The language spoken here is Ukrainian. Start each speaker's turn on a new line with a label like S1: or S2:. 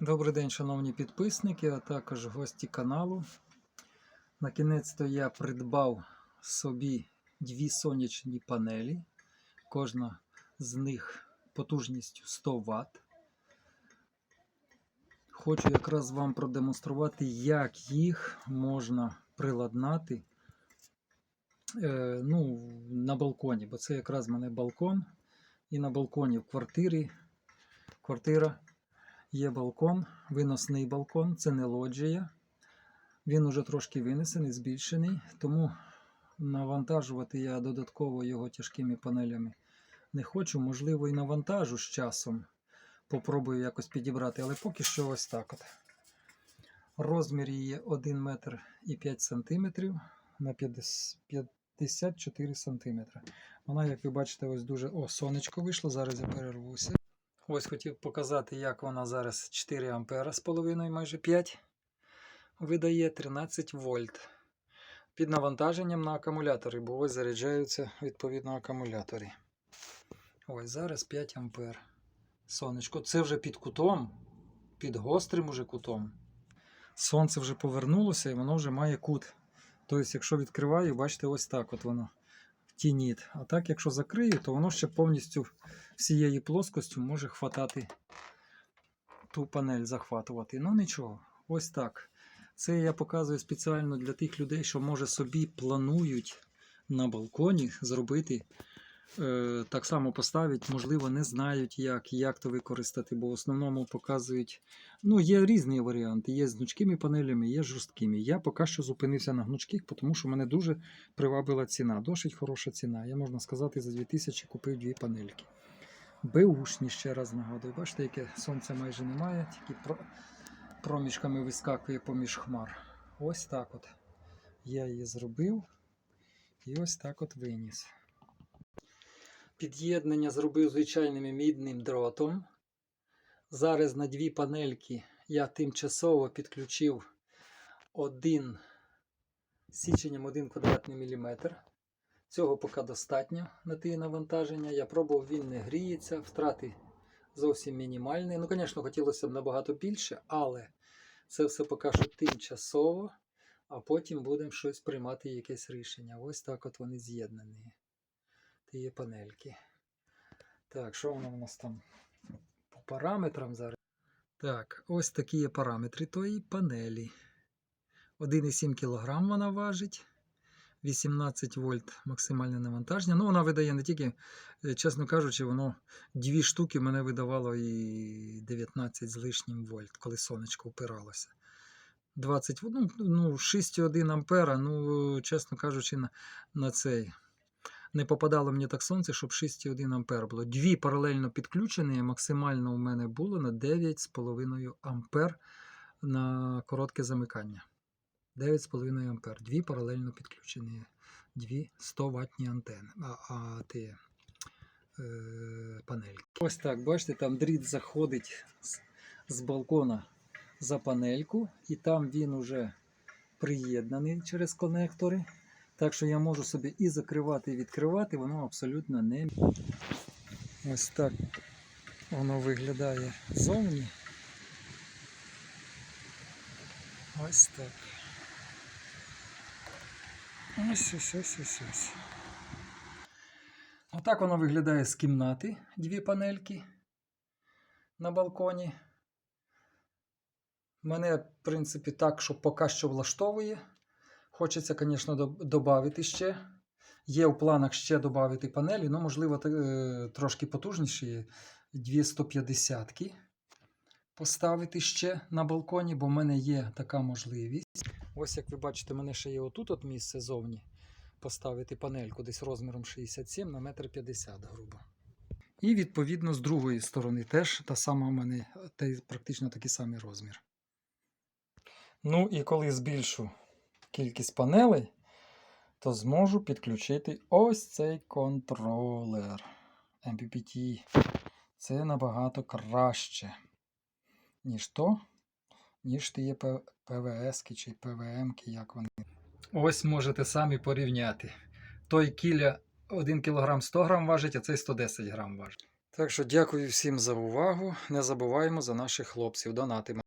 S1: Добрий день, шановні підписники, а також гості каналу. На кінець-то я придбав собі дві сонячні панелі. Кожна з них потужністю 100 Вт. Хочу якраз вам продемонструвати, як їх можна приладнати е, ну, на балконі, бо це якраз в мене балкон. І на балконі в квартирі квартира Є балкон, виносний балкон, це не лоджія. Він уже трошки винесений, збільшений, тому навантажувати я додатково його тяжкими панелями не хочу. Можливо, і навантажу з часом. Попробую якось підібрати, але поки що ось так от. Розмір її 1 метр і 5 сантиметрів на 54 сантиметри. Вона, як ви бачите, ось дуже. О, сонечко вийшло. Зараз я перервуся. Ось хотів показати, як вона зараз 4 ампера з половиною, майже 5. Видає 13 вольт. Під навантаженням на акумулятори, бо ось заряджаються відповідно акумулятори. Ось зараз 5 ампер. Сонечко. Це вже під кутом, під гострим уже кутом. Сонце вже повернулося і воно вже має кут. Тобто, якщо відкриваю, бачите, ось так от воно тініт. А так, якщо закрию, то воно ще повністю всією плоскостю може хватати ту панель захватувати. Ну нічого, ось так. Це я показую спеціально для тих людей, що може собі планують на балконі зробити. Е, Так само поставити, можливо, не знають, як як то використати, бо в основному показують. Ну, є різні варіанти. Є з гнучкими панелями, є жорсткими. Я поки що зупинився на гнучких, тому що мене дуже привабила ціна. Досить хороша ціна. Я можна сказати, за 2000 купив дві панельки. Беушні, ще раз нагадую. Бачите, яке сонця майже немає, тільки про- проміжками вискакує поміж хмар. Ось так от. Я її зробив і ось так от виніс. Під'єднання зробив звичайним мідним дротом. Зараз на дві панельки я тимчасово підключив один січенням 1 квадратний міліметр. Цього поки достатньо на ті навантаження. Я пробував, він не гріється, втрати зовсім мінімальні. Ну, звісно, хотілося б набагато більше, але це все поки що тимчасово, а потім будемо щось приймати, якесь рішення. Ось так от вони з'єднані. Ті панельки. Так, що воно у нас там по параметрам зараз? Так, ось такі є параметри тої панелі. 1,7 кг вона важить. 18 вольт максимальне навантаження. Ну, вона видає не тільки, е, чесно кажучи, воно дві штуки мене видавало і 19 з лишнім вольт, коли сонечко впиралося. 20, ну, ну 6,1 ампера, ну, чесно кажучи, на, на цей. Не попадало мені так сонце, щоб 6,1 ампер було. Дві паралельно підключені, максимально у мене було на 9,5 ампер на коротке замикання. 9,5 ампер. Дві паралельно підключені, дві 100 ватні антени, а, а ті е, панельки. Ось так, бачите, там дріт заходить з, з балкона за панельку, і там він уже приєднаний через конектори. Так що я можу собі і закривати, і відкривати, воно абсолютно не. Ось так воно виглядає ззовні. Ось так. Ось ось ось ось ось. Отак воно виглядає з кімнати. Дві панельки на балконі. Мене, в принципі, так, що поки що влаштовує. Хочеться, звісно, додати ще. Є в планах ще додати панелі, але, можливо, е, трошки потужніші. 250 поставити ще на балконі, бо в мене є така можливість. Ось як ви бачите, мене ще є отут от місце зовні поставити панельку десь розміром 67 на 1,50 м грубо. І відповідно з другої сторони теж та сама в мене практично такий самий розмір. Ну і коли збільшу кількість панелей, то зможу підключити ось цей контролер MPPT. Це набагато краще, ніж то, ніж ті ПВС чи ПВМ, як вони. Ось можете самі порівняти. Той кіля 1 кг 100 г важить, а цей 110 г важить. Так що дякую всім за увагу. Не забуваємо за наших хлопців. Донатимо.